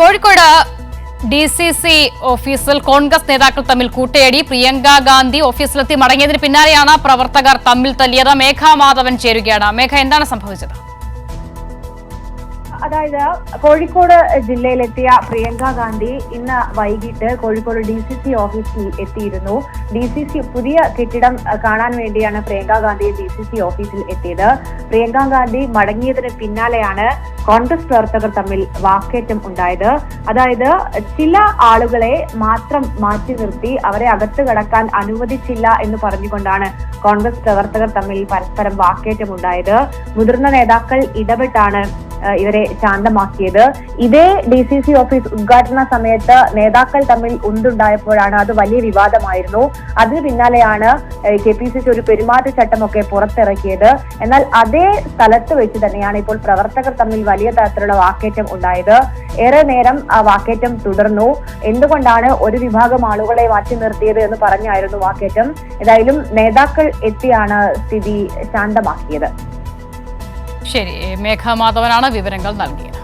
Kozhikode D C C ഓഫീസിൽ കോൺഗ്രസ് നേതാക്കൾ തമ്മിൽ കൂട്ടയടി. പ്രിയങ്ക ഗാന്ധി ഓഫീസിലെത്തി മടങ്ങിയതിന് പിന്നാലെയാണ് പ്രവർത്തകർ തമ്മിൽ തല്ലിയത്. മേഘ മാധവൻ ചേരുകയാണ്. മേഘ എന്താണ് സംഭവിച്ചത്? അതായത് കോഴിക്കോട് ജില്ലയിലെത്തിയ പ്രിയങ്ക ഗാന്ധി ഇന്ന് വൈകിട്ട് കോഴിക്കോട് ഡി സി സി ഓഫീസിൽ എത്തിയിരുന്നു. ഡി സി സി പുതിയ കെട്ടിടം കാണാൻ വേണ്ടിയാണ് Priyanka Gandhi D C C ഓഫീസിൽ എത്തിയത്. പ്രിയങ്ക ഗാന്ധി മടങ്ങിയതിന് പിന്നാലെയാണ് കോൺഗ്രസ് പ്രവർത്തകർ തമ്മിൽ വാക്കേറ്റം ഉണ്ടായത്. അതായത് ചില ആളുകളെ മാത്രം മാറ്റി നിർത്തി അവരെ അകത്ത് കടക്കാൻ അനുവദിച്ചില്ല എന്ന് പറഞ്ഞുകൊണ്ടാണ് കോൺഗ്രസ് പ്രവർത്തകർ തമ്മിൽ പരസ്പരം വാക്കേറ്റം ഉണ്ടായത്. മുതിർന്ന നേതാക്കൾ ഇടപെട്ടാണ് ഇവരെ ശാന്തമാക്കിയത്. ഇതേ ഡി സി സി ഓഫീസ് ഉദ്ഘാടന സമയത്ത് നേതാക്കൾ തമ്മിൽ ഉണ്ടുണ്ടായപ്പോഴാണ് അത് വലിയ വിവാദമായിരുന്നു. അതിന് പിന്നാലെയാണ് കെ പി സി സി ഒരു പെരുമാറ്റച്ചട്ടമൊക്കെ പുറത്തിറക്കിയത്. എന്നാൽ അതേ സ്ഥലത്ത് വെച്ച് തന്നെയാണ് ഇപ്പോൾ പ്രവർത്തകർ തമ്മിൽ വലിയ തരത്തിലുള്ള വാക്കേറ്റം ഉണ്ടായത്. ഏറെ നേരം ആ വാക്കേറ്റം തുടർന്നു. എന്തുകൊണ്ടാണ് ഒരു വിഭാഗം ആളുകളെ മാറ്റി നിർത്തിയത് എന്ന് പറഞ്ഞായിരുന്നു വാക്കേറ്റം. ഏതായാലും നേതാക്കൾ എത്തിയാണ് സ്ഥിതി ശാന്തമാക്കിയത്. ശരി മേഘമാധവനാണ് വിവരങ്ങൾ നൽകിയത്.